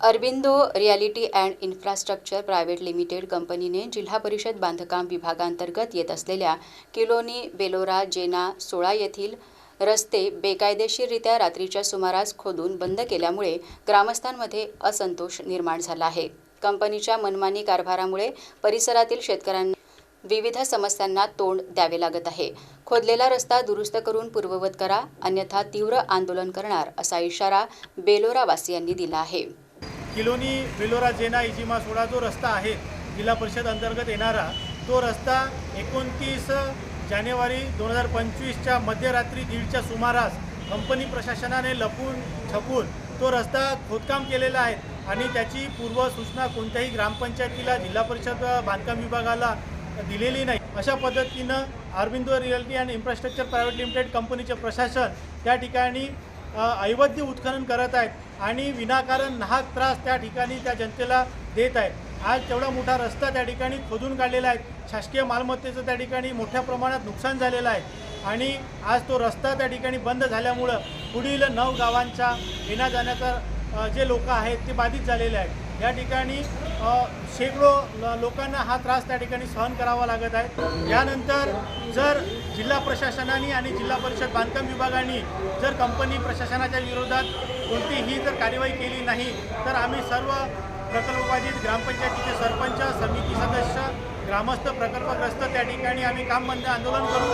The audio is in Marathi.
Aurobindo realty and infrastructure private limited कंपनीने जिल्हा परिषद बांधकाम विभागांतर्गत येत असलेल्या किलोनी बेलोरा जेना सोळा येथील रस्ते बेकायदेशीररित्या रात्रीच्या सुमारास खोदून बंद केल्यामुळे ग्रामस्थांमध्ये असंतोष निर्माण झाला आहे. कंपनीच्या मनमानी कारभारामुळे परिसरातील शेतकऱ्यांना विविध समस्यांना तोंड द्यावे लागत आहे. खोदलेला रस्ता दुरुस्त करून पूर्ववत करा अन्यथा तीव्र आंदोलन करणार असा इशारा बेलोरावासियांनी दिला आहे. किलोनी बेलोरा जेना इजिमा सोळा जो रस्ता आहे जिल्हा परिषद अंतर्गत येणारा तो रस्ता एकोणतीस जानेवारी दोन हजार पंचवीसच्या मध्यरात्री दीडच्या सुमारास कंपनी प्रशासनाने लपून छपून तो रस्ता खोदकाम केलेला आहे आणि त्याची पूर्व सूचना कोणत्याही ग्रामपंचायतीला जिल्हा परिषद बांधकाम विभागाला दिलेली नाही. अशा पद्धतीनं Aurobindo realty and infrastructure private limited कंपनीचे प्रशासन त्या ठिकाणी अवैध उत्खनन करत आहेत आणि विनाकारण नाहक त्रास त्या ठिकाणी त्या जनतेला देत आहेत. आज तेवढा मोठा रस्ता त्या ठिकाणी खोदून काढलेला आहे. शासकीय मालमत्तेचं त्या ठिकाणी मोठ्या प्रमाणात नुकसान झालेलं आहे. आणि आज तो रस्ता त्या ठिकाणी बंद झाल्यामुळं पुढील नऊ गावांच्या येण्या जाण्याचा जे लोक आहेत ते बाधित झालेले आहेत. या ठिकाणी शेकडो ल- लोकांना हा त्रास त्या ठिकाणी सहन करावा लागत आहे. यानंतर जर जिल्हा प्रशासनाने आणि जिल्हा परिषद बांधकाम विभागाने जर कंपनी प्रशासनाच्या विरोधात कोणतीही जर कार्यवाही केली नाही तर आम्ही सर्व प्रकल्पबाधित ग्रामपंचायतीचे सरपंच समिती सदस्य ग्रामस्थ प्रकल्पग्रस्त त्या ठिकाणी आम्ही काम बंद आंदोलन करू.